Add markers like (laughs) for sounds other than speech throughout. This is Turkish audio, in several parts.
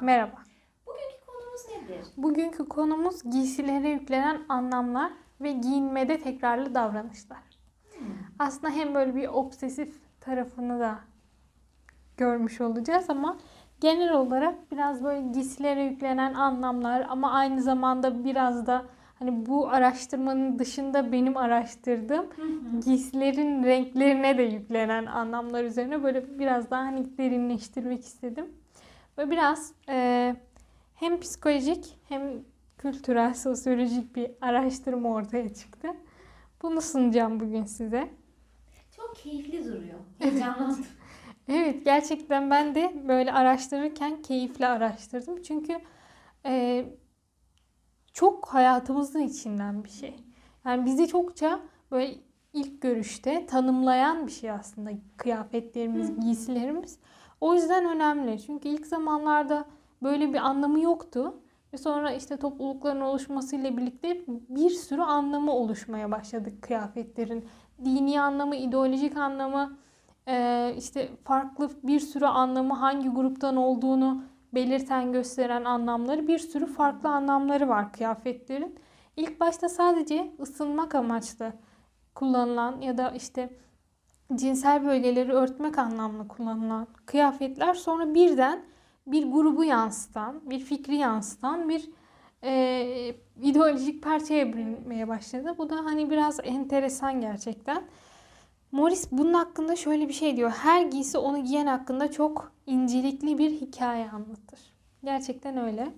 Merhaba. Bugünkü konumuz nedir? Bugünkü konumuz giysilere yüklenen anlamlar ve giyinmede tekrarlı davranışlar. Hmm. Aslında hem böyle bir obsesif tarafını da görmüş olacağız ama genel olarak biraz böyle giysilere yüklenen anlamlar ama aynı zamanda biraz da hani bu araştırmanın dışında benim araştırdığım giysilerin renklerine de yüklenen anlamlar üzerine böyle biraz daha hani derinleştirmek istedim. Ve biraz e, hem psikolojik hem kültürel, (laughs) sosyolojik bir araştırma ortaya çıktı. Bunu sunacağım bugün size. Çok keyifli duruyor. (laughs) Heyecanlandım. Evet gerçekten ben de böyle araştırırken keyifle araştırdım. Çünkü e, çok hayatımızın içinden bir şey. Yani bizi çokça böyle ilk görüşte tanımlayan bir şey aslında kıyafetlerimiz, giysilerimiz. O yüzden önemli. Çünkü ilk zamanlarda böyle bir anlamı yoktu. Ve sonra işte toplulukların oluşmasıyla birlikte bir sürü anlamı oluşmaya başladı kıyafetlerin. Dini anlamı, ideolojik anlamı, e, işte farklı bir sürü anlamı hangi gruptan olduğunu belirten, gösteren anlamları bir sürü farklı anlamları var kıyafetlerin. İlk başta sadece ısınmak amaçlı kullanılan ya da işte cinsel bölgeleri örtmek anlamlı kullanılan kıyafetler sonra birden bir grubu yansıtan, bir fikri yansıtan bir e, ideolojik parçaya bürünmeye başladı. Bu da hani biraz enteresan gerçekten. Morris bunun hakkında şöyle bir şey diyor. Her giysi onu giyen hakkında çok incelikli bir hikaye anlatır. Gerçekten öyle.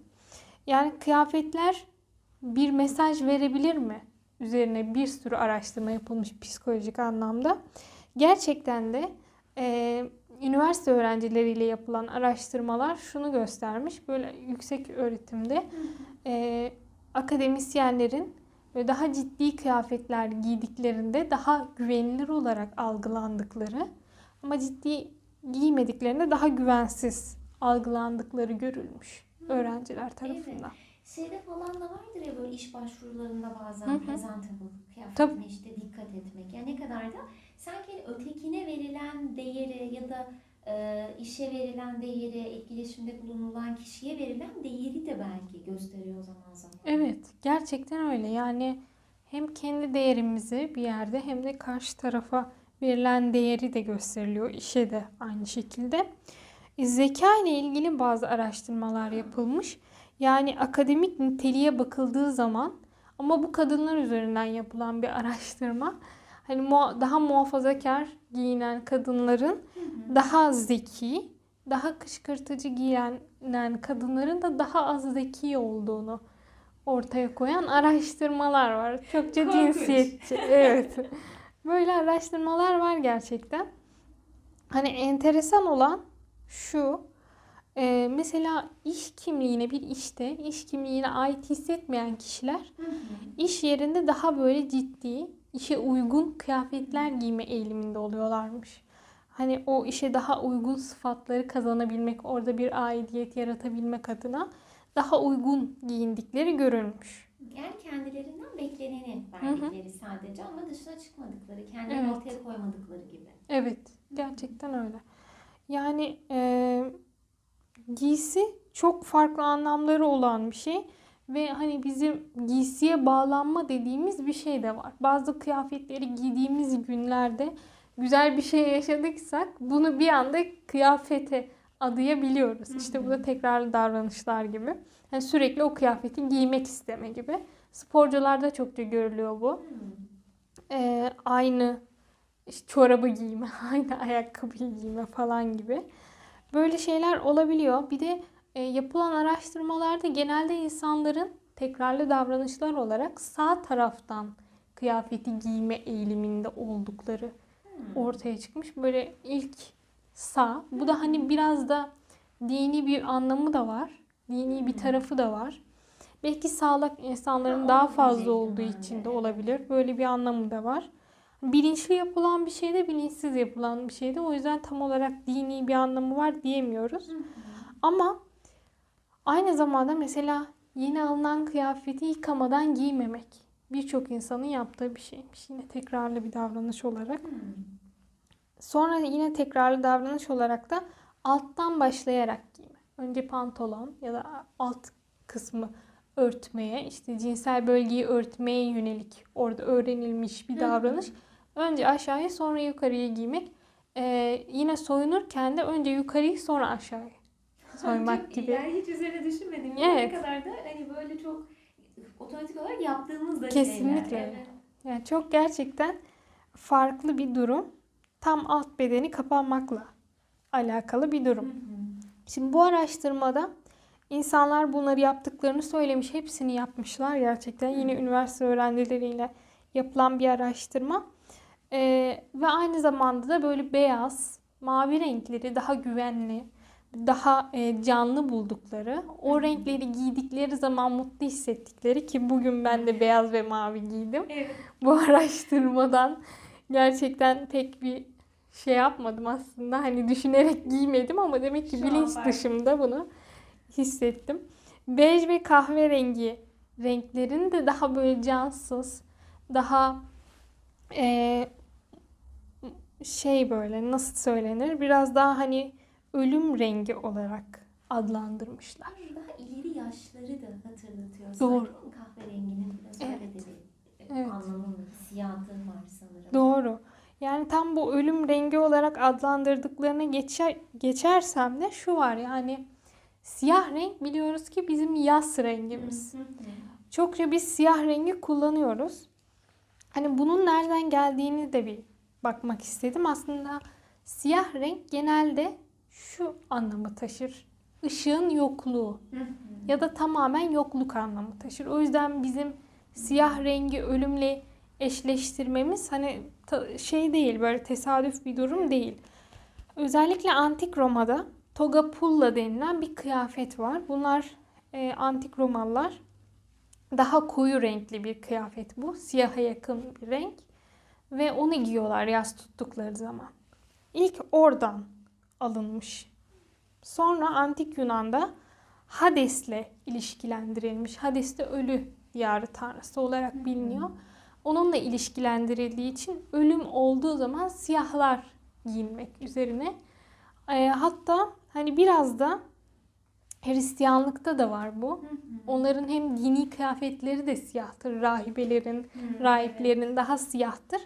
Yani kıyafetler bir mesaj verebilir mi? Üzerine bir sürü araştırma yapılmış psikolojik anlamda. Gerçekten de e, üniversite öğrencileriyle yapılan araştırmalar şunu göstermiş. Böyle yüksek öğretimde e, akademisyenlerin ve daha ciddi kıyafetler giydiklerinde daha güvenilir olarak algılandıkları ama ciddi giymediklerinde daha güvensiz algılandıkları görülmüş öğrenciler tarafından. Şeyde falan da vardır ya böyle iş başvurularında bazen Hı hı. presentable kıyafetine Tabii. işte dikkat etmek. Yani ne kadar da sanki ötekine verilen değere ya da e, işe verilen değere, etkileşimde bulunulan kişiye verilen değeri de belki gösteriyor zaman zaman. Evet, gerçekten öyle. Yani hem kendi değerimizi bir yerde hem de karşı tarafa verilen değeri de gösteriliyor. İşe de aynı şekilde. E, Zeka ile ilgili bazı araştırmalar yapılmış. Yani akademik niteliğe bakıldığı zaman ama bu kadınlar üzerinden yapılan bir araştırma. Hani muha- daha muhafazakar giyinen kadınların daha zeki, daha kışkırtıcı giyinen kadınların da daha az zeki olduğunu ortaya koyan araştırmalar var. Çokça Korkunç. cinsiyetçi. (laughs) Evet. Böyle araştırmalar var gerçekten. Hani enteresan olan şu. e, mesela iş kimliğine bir işte iş kimliğine ait hissetmeyen kişiler iş yerinde daha böyle ciddi, işe uygun kıyafetler giyme eğiliminde oluyorlarmış. Hani o işe daha uygun sıfatları kazanabilmek, orada bir aidiyet yaratabilmek adına daha uygun giyindikleri görülmüş. Yani kendilerinden bekleneni hı. verdikleri sadece ama dışına çıkmadıkları, kendilerini Evet. ortaya koymadıkları gibi. Evet, gerçekten öyle. Yani e, giysi çok farklı anlamları olan bir şey ve hani bizim giysiye bağlanma dediğimiz bir şey de var. Bazı kıyafetleri giydiğimiz günlerde güzel bir şey yaşadıksak bunu bir anda kıyafete adayabiliyoruz. İşte bu da tekrarlı davranışlar gibi. Yani sürekli o kıyafeti giymek isteme gibi. Sporcularda çokça görülüyor bu. Hmm. Ee, aynı işte çorabı giyme, (laughs) aynı ayakkabıyı giyme falan gibi. Böyle şeyler olabiliyor. Bir de e, yapılan araştırmalarda genelde insanların tekrarlı davranışlar olarak sağ taraftan kıyafeti giyme eğiliminde oldukları Hmm. ortaya çıkmış. Böyle ilk sağ. Bu da hani biraz da dini bir anlamı da var. Dini bir tarafı da var. Belki sağlık insanların Ha, daha fazla olduğu için de olabilir. Böyle bir anlamı da var. Bilinçli yapılan bir şey de bilinçsiz yapılan bir şey de. O yüzden tam olarak dini bir anlamı var diyemiyoruz. Ama aynı zamanda mesela yeni alınan kıyafeti yıkamadan giymemek birçok insanın yaptığı bir şeymiş. Yine tekrarlı bir davranış olarak. Hmm. Sonra yine tekrarlı davranış olarak da alttan başlayarak giyme. önce pantolon ya da alt kısmı örtmeye, işte cinsel bölgeyi örtmeye yönelik orada öğrenilmiş bir davranış. Önce aşağıya sonra yukarıya giymek. Ee, yine soyunurken de önce yukarıyı sonra aşağıya soymak Çok gibi. Yani hiç üzerine düşünmedim. Evet. Ne kadar da hani böyle çok otomatik olarak yaptığımız da Kesinlikle. şeyler. Evet. Yani çok gerçekten farklı bir durum. Tam alt bedeni kapanmakla alakalı bir durum. Hı hı. Şimdi bu araştırmada insanlar bunları yaptıklarını söylemiş. Hepsini yapmışlar gerçekten. Yine üniversite öğrencileriyle yapılan bir araştırma. Ee, ve aynı zamanda da böyle beyaz, mavi renkleri daha güvenli, daha e, canlı buldukları, o renkleri giydikleri zaman mutlu hissettikleri ki bugün ben de beyaz ve mavi giydim. Evet. Bu (laughs) araştırmadan gerçekten pek bir şey yapmadım aslında. Hani düşünerek giymedim ama demek ki Şu bilinç dışımda bunu hissettim. Bej ve kahverengi renklerin de daha böyle cansız, daha eee, şey böyle nasıl söylenir? Biraz daha hani ölüm rengi olarak adlandırmışlar. Daha ileri yaşları da hatırlatıyor. Doğru. sanki. Kahverenginin biraz öyle de bir Evet. anlamı, hissiyatı var sanırım. Doğru. Yani tam bu ölüm rengi olarak adlandırdıklarına geçer, geçersem de şu var yani siyah renk biliyoruz ki bizim yaz rengimiz. Çokça biz siyah rengi kullanıyoruz. Hani bunun nereden geldiğini de bir bakmak istedim. Aslında siyah renk genelde şu anlamı taşır. Işığın yokluğu ya da tamamen yokluk anlamı taşır. O yüzden bizim siyah rengi ölümle eşleştirmemiz hani şey değil böyle tesadüf bir durum değil. Özellikle antik Roma'da toga pulla denilen bir kıyafet var. Bunlar e, antik Romalılar daha koyu renkli bir kıyafet bu. Siyaha yakın bir renk. Ve onu giyiyorlar yaz tuttukları zaman. İlk oradan alınmış. Sonra antik Yunan'da Hades'le ilişkilendirilmiş. Hades de ölü diyarı tanrısı olarak biliniyor. Onunla ilişkilendirildiği için ölüm olduğu zaman siyahlar giyinmek üzerine. Ee, hatta hani biraz da Hristiyanlıkta da var bu. Hı hı. Onların hem dini kıyafetleri de siyahtır. Rahibelerin, Hı, rahiplerin daha siyahtır.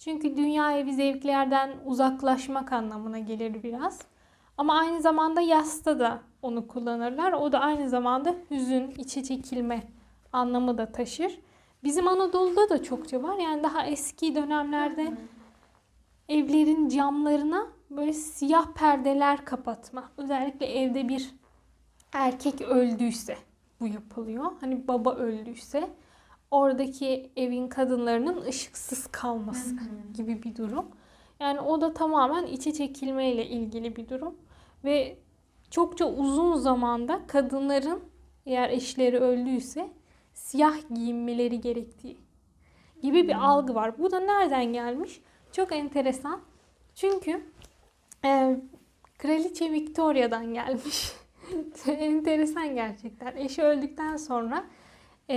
Çünkü dünya evi zevklerden uzaklaşmak anlamına gelir biraz. Ama aynı zamanda yasta da onu kullanırlar. O da aynı zamanda hüzün, içe çekilme anlamı da taşır. Bizim Anadolu'da da çokça var. Yani daha eski dönemlerde evlerin camlarına böyle siyah perdeler kapatma. Özellikle evde bir erkek öldüyse bu yapılıyor. Hani baba öldüyse oradaki evin kadınlarının ışıksız kalması Hı hı. gibi bir durum. Yani o da tamamen içe çekilmeyle ilgili bir durum. Ve çokça uzun zamanda kadınların eğer eşleri öldüyse siyah giyinmeleri gerektiği gibi bir algı var. Bu da nereden gelmiş? Çok enteresan. Çünkü e, Kraliçe Victoria'dan gelmiş. (laughs) enteresan gerçekten. Eşi öldükten sonra e,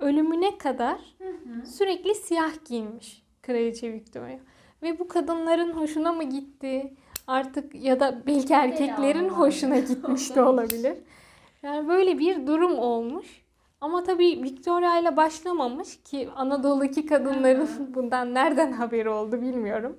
ölümüne kadar Hı hı. sürekli siyah giyinmiş Kraliçe Victoria. Ve bu kadınların hoşuna mı gitti? Artık ya da belki erkeklerin hoşuna gitmiş de olabilir. (laughs) Yani böyle bir durum olmuş. Ama tabii Victoria ile başlamamış ki Anadolu'daki kadınların (laughs) bundan nereden haberi oldu bilmiyorum.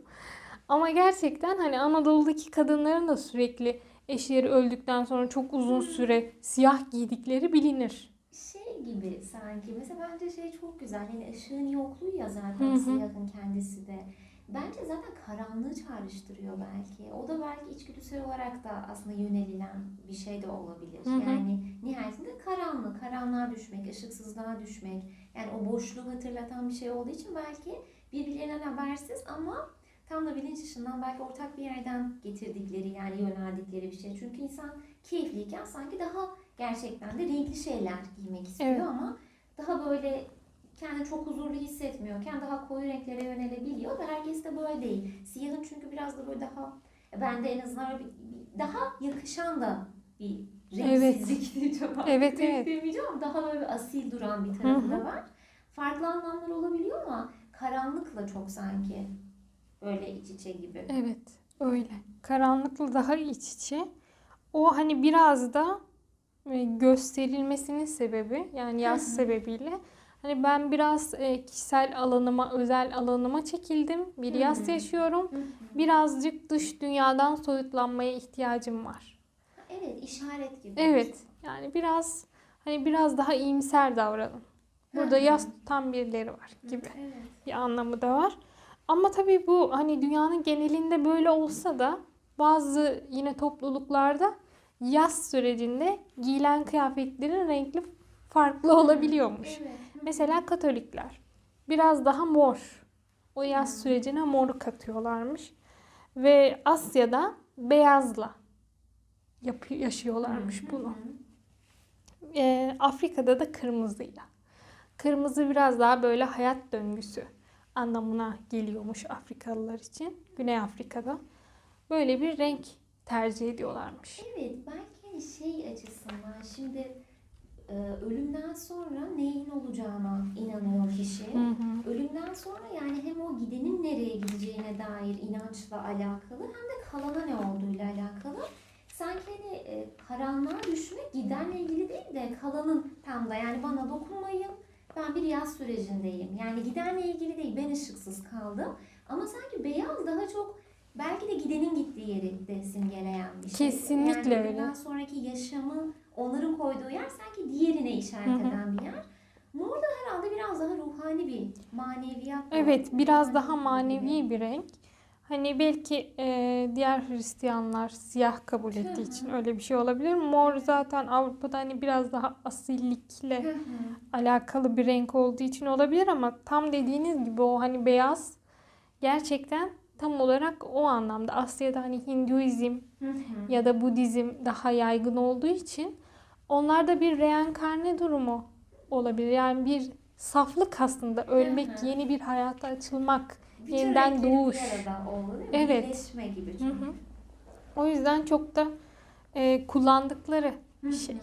Ama gerçekten hani Anadolu'daki kadınların da sürekli eşleri öldükten sonra çok uzun süre siyah giydikleri bilinir. Şey gibi sanki. Mesela bence şey çok güzel. Hani ışığın yokluğu ya Hı zaten hı. siyahın kendisi de. Bence zaten karanlığı çağrıştırıyor belki. O da belki içgüdüsel olarak da aslında yönelilen bir şey de olabilir. Hı hı. Yani nihayetinde karanlık, karanlığa düşmek, ışıksızlığa düşmek. Yani o boşluğu hatırlatan bir şey olduğu için belki birbirlerinden habersiz ama tam da bilinç dışından belki ortak bir yerden getirdikleri yani yöneldikleri bir şey. Çünkü insan keyifliyken sanki daha gerçekten de renkli şeyler giymek istiyor Evet. ama daha böyle kendini çok huzurlu hissetmiyorken daha koyu renklere yönelebiliyor ve herkes de böyle değil. Siyahın çünkü biraz da böyle daha bende en azından bir, daha yakışan da bir renksizlik (laughs) diyeceğim. Evet, evet. demeyeceğim daha böyle asil duran bir tarafı hı. da var. Farklı anlamlar olabiliyor ama karanlıkla çok sanki böyle iç içe gibi. Evet, öyle. Karanlıkla daha iç içe. o hani biraz da gösterilmesinin sebebi yani yaz sebebiyle hani ben biraz e, kişisel alanıma, özel alanıma çekildim. Bir yaz yaşıyorum. Birazcık dış dünyadan soyutlanmaya ihtiyacım var. Evet, işaret gibi. Evet. Yani biraz hani biraz daha iyimser davranın. Burada yaz tutan birileri var gibi Evet. bir anlamı da var. Ama tabii bu hani dünyanın genelinde böyle olsa da bazı yine topluluklarda yaz sürecinde giyilen kıyafetlerin renkli farklı olabiliyormuş. Evet. Mesela Katolikler biraz daha mor. O yaz Hmm. sürecine moru katıyorlarmış. Ve Asya'da beyazla yapı- yaşıyorlarmış Hı bunu. hı. Ee, Afrika'da da kırmızıyla. Kırmızı biraz daha böyle hayat döngüsü anlamına geliyormuş Afrikalılar için. Güney Afrika'da. Böyle bir renk tercih ediyorlarmış. Evet, belki şey açısından şimdi e, ölümden sonra neyin olacağına inanıyor kişi. Hı hı. Ölümden sonra yani hem o gidenin nereye gideceğine dair inançla alakalı hem de kalana ne olduğuyla alakalı. Sanki hani e, karanlığa düşmek gidenle ilgili değil de kalanın tam da yani bana dokunmayın ben bir yaz sürecindeyim. Yani gidenle ilgili değil ben ışıksız kaldım. Ama sanki beyaz daha çok belki de gidenin gittiği yeri de simgeleyen bir şey. Kesinlikle yani öyle. ölümden sonraki yaşamı onların koyduğu yer sanki diğerine işaret Hı hı. eden bir yer. Mor da herhalde biraz daha ruhani bir maneviyat. Evet, biraz daha gibi. manevi bir renk. Hani belki e, diğer Hristiyanlar siyah kabul ettiği için öyle bir şey olabilir. Mor zaten Avrupa'da hani biraz daha asillikle alakalı bir renk olduğu için olabilir ama tam dediğiniz gibi o hani beyaz gerçekten tam olarak o anlamda Asya'da hani Hinduizm Hı hı. ya da Budizm daha yaygın olduğu için onlarda bir reenkarne durumu olabilir. Yani bir saflık aslında ölmek, hı. yeni bir hayata açılmak. Bütün yeniden doğuş. Oldu? Evet. Birleşme gibi Hı çünkü. hı. O yüzden çok da e, kullandıkları Hı bir hı. şey.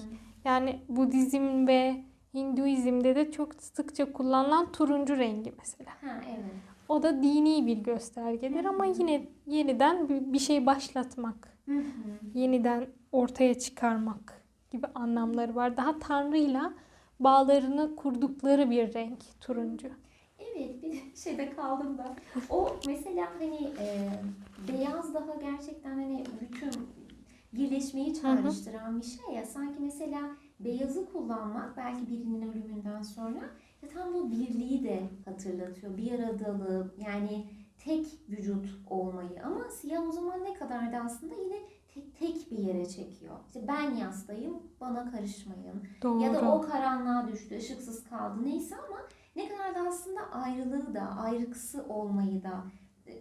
Yani Budizm ve Hinduizm'de de çok sıkça kullanılan turuncu rengi mesela. Ha evet. O da dini bir göstergedir ama yine yeniden bir şey başlatmak, yeniden ortaya çıkarmak gibi anlamları var. Daha Tanrı'yla bağlarını kurdukları bir renk turuncu. Evet bir şeyde kaldım da. O mesela hani e, beyaz daha gerçekten hani bütün birleşmeyi çağrıştıran bir şey ya. Sanki mesela beyazı kullanmak belki birinin ölümünden sonra ya tam bu birliği de hatırlatıyor. Bir aradalığı yani tek vücut olmayı ama siyah o zaman ne kadar da aslında yine tek, tek bir yere çekiyor. İşte ben yastayım bana karışmayın. Doğru. Ya da o karanlığa düştü, ışıksız kaldı neyse ama ne kadar da aslında ayrılığı da, ayrıksı olmayı da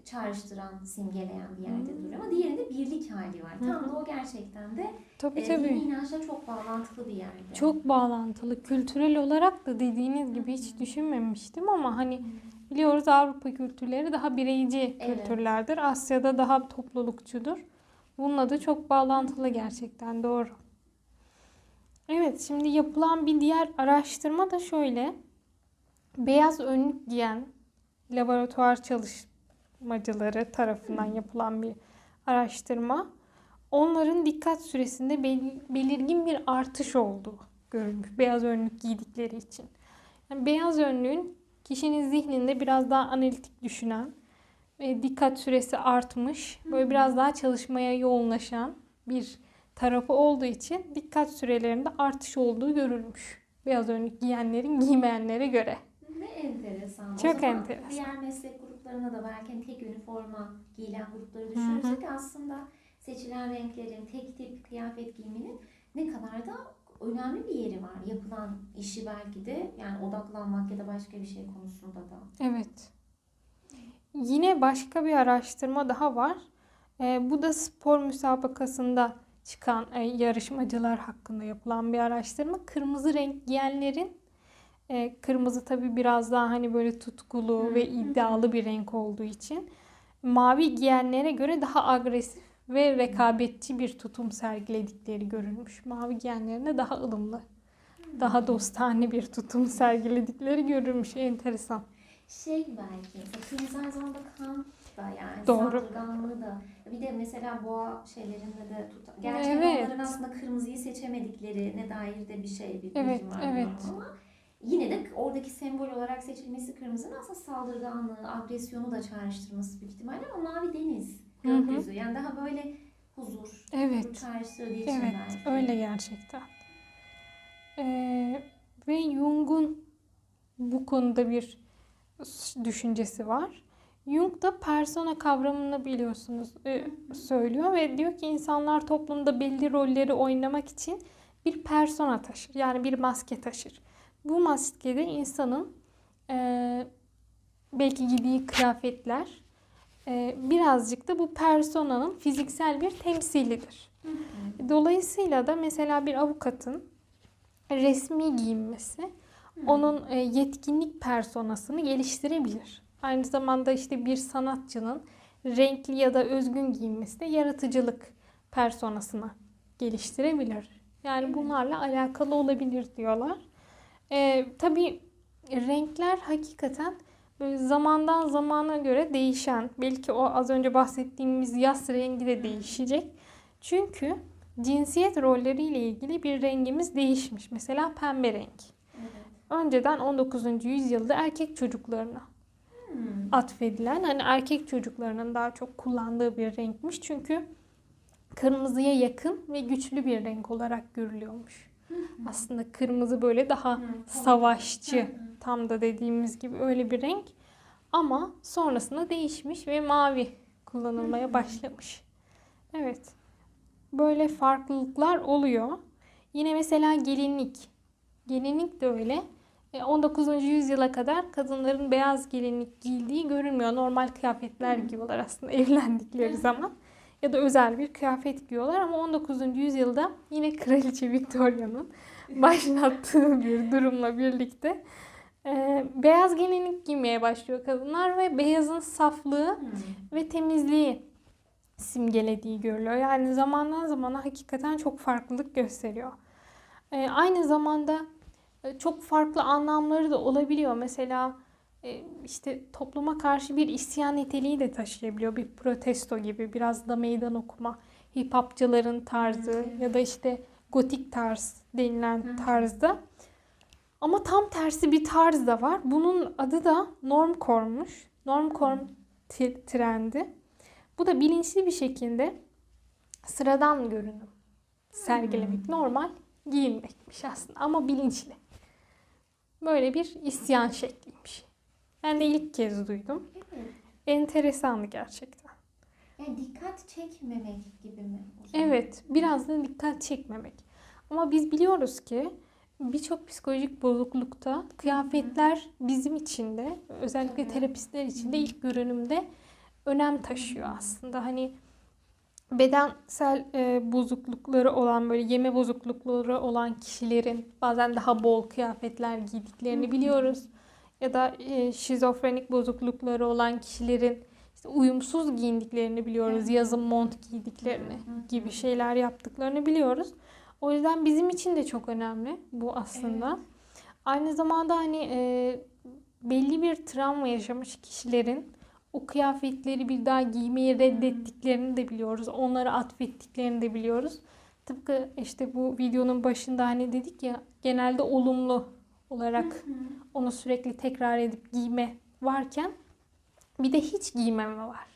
çağrıştıran, simgeleyen bir yerde Hmm. duruyor. Ama diğerinde birlik hali var. Hı Tam da o gerçekten de Tabii e, tabii. dini inançla çok bağlantılı bir yerde. Çok bağlantılı. Kültürel olarak da dediğiniz gibi hiç düşünmemiştim ama hani biliyoruz Avrupa kültürleri daha bireyci Evet. kültürlerdir. Asya'da daha toplulukçudur. Bununla da çok bağlantılı gerçekten doğru. Evet şimdi yapılan bir diğer araştırma da şöyle. Beyaz önlük giyen laboratuvar çalışmacıları tarafından yapılan bir araştırma. Onların dikkat süresinde bel- belirgin bir artış olduğu görülmüş. Beyaz önlük giydikleri için. Yani beyaz önlüğün kişinin zihninde biraz daha analitik düşünen ve dikkat süresi artmış. Böyle biraz daha çalışmaya yoğunlaşan bir tarafı olduğu için dikkat sürelerinde artış olduğu görülmüş. Beyaz önlük giyenlerin giymeyenlere göre. Ne enteresan. Çok enteresan. Diğer meslek gruplarına da hani tek üniforma giyilen grupları düşünürsek aslında seçilen renklerin, tek tip kıyafet giyminin ne kadar da önemli bir yeri var. Yapılan işi belki de yani odaklanmak ya da başka bir şey konusunda da. Evet. Yine başka bir araştırma daha var. Ee, bu da spor müsabakasında çıkan e, yarışmacılar hakkında yapılan bir araştırma. Kırmızı renk giyenlerin e, kırmızı tabii biraz daha hani böyle tutkulu ve iddialı bir renk olduğu için mavi giyenlere göre daha agresif ve rekabetçi bir tutum sergiledikleri görülmüş. Mavi giyenlerin de daha ılımlı, daha dostane bir tutum sergiledikleri görülmüş. Enteresan. Şey belki, kırmızı aynı zamanda kan da yani Doğru. saldırganlığı da. Bir de mesela boğa şeylerinde de tutan. Gerçi Evet. onların aslında kırmızıyı seçemediklerine dair de bir şey bir Evet, var evet. ama yine de oradaki sembol olarak seçilmesi kırmızının aslında saldırganlığı, agresyonu da çağrıştırması büyük ihtimalle ama mavi deniz, gökyüzü. Yani daha böyle huzur, huzur Evet. çağrıştırdığı için Evet, belki. öyle gerçekten. Ee, ve Jung'un bu konuda bir düşüncesi var. Jung da persona kavramını biliyorsunuz e, söylüyor ve diyor ki insanlar toplumda belli rolleri oynamak için bir persona taşır. Yani bir maske taşır. Bu maskede insanın e, belki giydiği kıyafetler e, birazcık da bu personanın fiziksel bir temsilidir. Hı hı. Dolayısıyla da mesela bir avukatın resmi giyinmesi onun e, yetkinlik personasını geliştirebilir. Aynı zamanda işte bir sanatçının renkli ya da özgün giyinmesi de yaratıcılık personasını geliştirebilir. Yani bunlarla alakalı olabilir diyorlar. E, tabii renkler hakikaten böyle zamandan zamana göre değişen. Belki o az önce bahsettiğimiz yaz rengi de değişecek. Çünkü cinsiyet rolleriyle ilgili bir rengimiz değişmiş. Mesela pembe renk. Evet. Önceden 19. yüzyılda erkek çocuklarına Hmm. atfedilen hani erkek çocuklarının daha çok kullandığı bir renkmiş. Çünkü kırmızıya yakın ve güçlü bir renk olarak görülüyormuş. Aslında kırmızı böyle daha savaşçı tam da dediğimiz gibi öyle bir renk. Ama sonrasında değişmiş ve mavi kullanılmaya başlamış. Evet. Böyle farklılıklar oluyor. Yine mesela gelinlik. Gelinlik de öyle. E, 19. yüzyıla kadar kadınların beyaz gelinlik giydiği görülmüyor. Normal kıyafetler giyiyorlar aslında (laughs) evlendikleri zaman. Ya da özel bir kıyafet giyiyorlar ama 19. yüzyılda yine Kraliçe Victoria'nın (laughs) başlattığı bir durumla birlikte e, beyaz gelinlik giymeye başlıyor kadınlar ve beyazın saflığı Hmm. ve temizliği simgelediği görülüyor. Yani zamandan zamana hakikaten çok farklılık gösteriyor. Ee, aynı zamanda e, çok farklı anlamları da olabiliyor. Mesela e, işte topluma karşı bir isyan niteliği de taşıyabiliyor. Bir protesto gibi biraz da meydan okuma. Hip hopçıların tarzı Evet. ya da işte gotik tarz denilen hı. tarzda. Ama tam tersi bir tarz da var. Bunun adı da normcore'muş. Normcore t- trendi. Bu da bilinçli bir şekilde sıradan görünüm sergilemek. Normal giyinmekmiş aslında ama bilinçli. Böyle bir isyan şekliymiş. Ben de ilk kez duydum. Evet. Enteresandı gerçekten. Yani dikkat çekmemek gibi mi? Evet, biraz da dikkat çekmemek. Ama biz biliyoruz ki birçok psikolojik bozuklukta kıyafetler bizim için de özellikle terapistler için de ilk görünümde önem taşıyor aslında. Hani bedensel e, bozuklukları olan böyle yeme bozuklukları olan kişilerin bazen daha bol kıyafetler giydiklerini biliyoruz. Ya da e, şizofrenik bozuklukları olan kişilerin işte uyumsuz giyindiklerini biliyoruz. Evet. Yazın mont giydiklerini gibi şeyler yaptıklarını biliyoruz. O yüzden bizim için de çok önemli bu aslında. Aynı zamanda hani e, belli bir travma yaşamış kişilerin o kıyafetleri bir daha giymeyi reddettiklerini de biliyoruz. Onları atfettiklerini de biliyoruz. Tıpkı işte bu videonun başında hani dedik ya genelde olumlu olarak Hı hı. onu sürekli tekrar edip giyme varken bir de hiç giymeme var.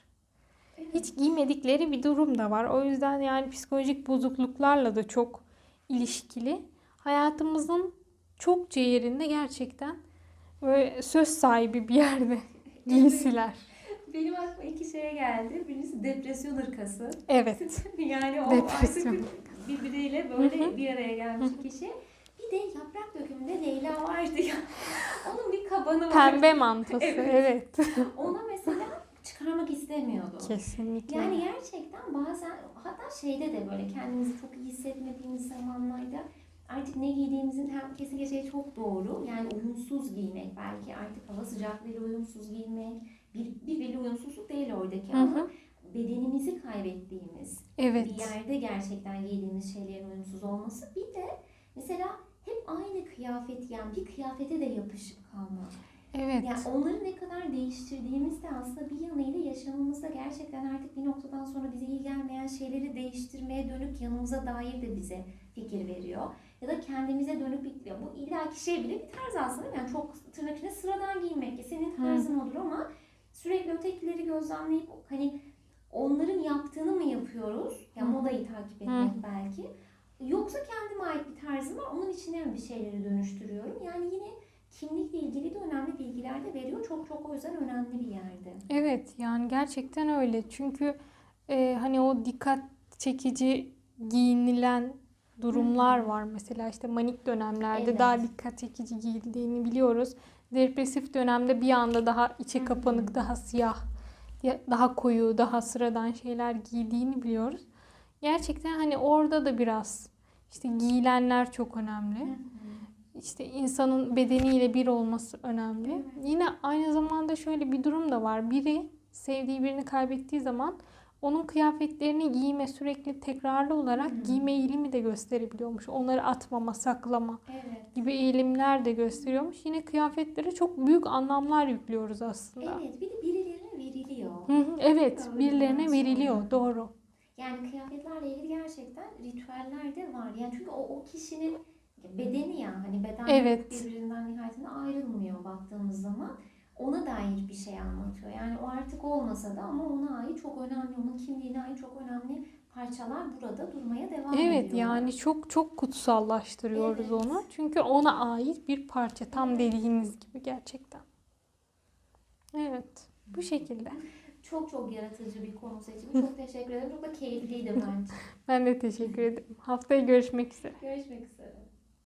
Hiç giymedikleri bir durum da var. O yüzden yani psikolojik bozukluklarla da çok ilişkili. Hayatımızın çokça yerinde gerçekten böyle söz sahibi bir yerde (laughs) giysiler. Benim aklıma iki şey geldi. Birincisi depresyon ırkası. Evet. (laughs) yani o Depresyon. artık birbiriyle böyle bir araya gelmiş kişi. Bir de yaprak dökümünde Leyla vardı ya. (laughs) Onun bir kabanı var. Pembe mantosu. Evet. (laughs) Evet. Onu mesela çıkarmak istemiyordu. Kesinlikle. Yani gerçekten bazen hatta şeyde de böyle kendimizi çok iyi hissetmediğimiz zamanlarda artık ne giydiğimizin hem kesinlikle şey çok doğru. Yani uyumsuz giymek belki artık hava sıcaklığıyla uyumsuz giymek bir, birbiriyle uyumsuzluk değil oradaki Hı ama hı. bedenimizi kaybettiğimiz Evet. bir yerde gerçekten giydiğimiz şeylerin uyumsuz olması. Bir de mesela aynı kıyafet yani bir kıyafete de yapışıp kalma. Evet. Yani onları ne kadar değiştirdiğimizde aslında bir yanıyla yaşamımızda gerçekten artık bir noktadan sonra bize iyi gelmeyen şeyleri değiştirmeye dönük yanımıza dair de bize fikir veriyor. Ya da kendimize dönüp ya bu illaki şey bile bir tarz aslında. Yani çok tırnak içinde sıradan giyinmek. Senin tarzın olur ama sürekli ötekileri gözlemleyip hani onların yaptığını mı yapıyoruz? Ya Hı. modayı takip etmek belki. Yoksa kendime ait bir tarzım var. Onun içine mi bir şeyleri dönüştürüyorum? Yani yine kimlikle ilgili de önemli bilgiler de veriyor. Çok çok o yüzden önemli bir yerde. Evet yani gerçekten öyle. Çünkü e, hani o dikkat çekici giyinilen durumlar var. Mesela işte manik dönemlerde Evet. daha dikkat çekici giyildiğini biliyoruz. Depresif dönemde bir anda daha içe Hı kapanık, daha siyah, ya- daha koyu, daha sıradan şeyler giydiğini biliyoruz. Gerçekten hani orada da biraz işte giyilenler çok önemli. İşte insanın bedeniyle bir olması önemli. Evet. Yine aynı zamanda şöyle bir durum da var. Biri sevdiği birini kaybettiği zaman onun kıyafetlerini giyme sürekli tekrarlı olarak Hı. giyme eğilimi de gösterebiliyormuş. Onları atmama, saklama Evet. gibi eğilimler de gösteriyormuş. Yine kıyafetlere çok büyük anlamlar yüklüyoruz aslında. Evet. Bir de birilerine veriliyor. Hı hı, evet, Öyle birilerine veriliyor. Doğru. Yani kıyafetlerle ilgili gerçekten ritüeller de var. Yani çünkü o, o kişinin bedeni ya hani beden Evet. birbirinden nihayetinde ayrılmıyor baktığımız zaman. Ona dair bir şey anlatıyor. Yani o artık olmasa da ama ona ait çok önemli, onun kimliğine ait çok önemli parçalar burada durmaya devam ediyor. Evet yani çok çok kutsallaştırıyoruz Evet. onu. Çünkü ona ait bir parça. Tam Evet. dediğiniz gibi gerçekten. Evet. Bu şekilde. (laughs) Çok çok yaratıcı bir konu seçimi. Çok teşekkür ederim. Çok da keyifliydi bence. (laughs) Ben de teşekkür ederim. Haftaya görüşmek üzere. Görüşmek üzere.